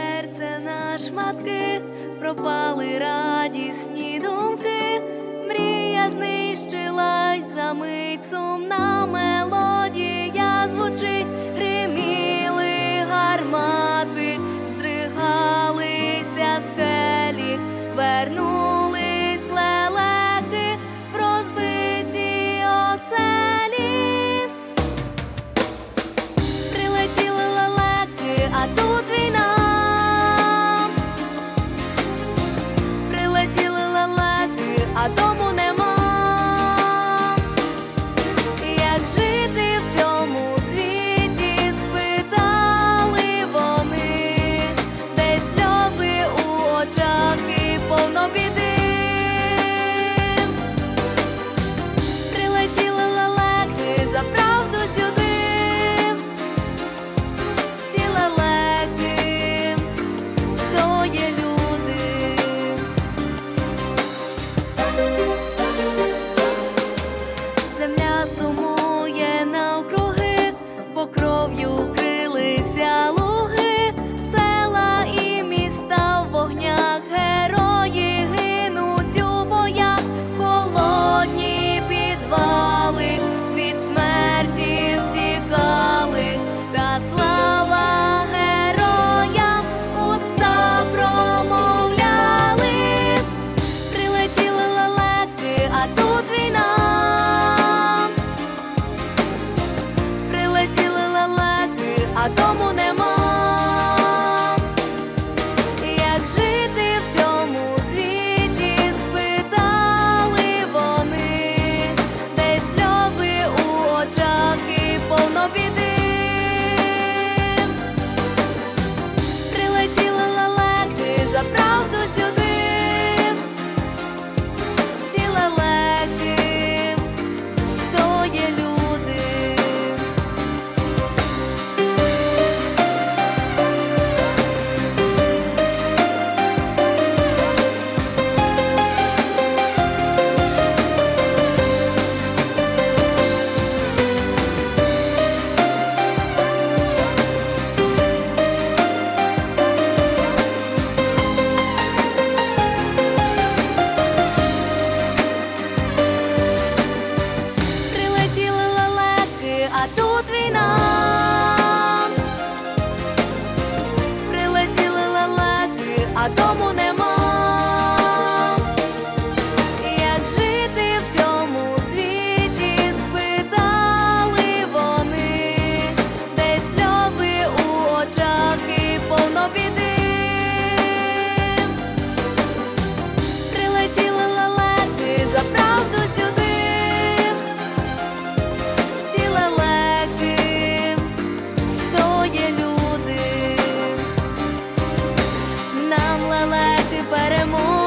серце на шматки, пропали радісні думки, мрія знищила. a. falar-te é para amor.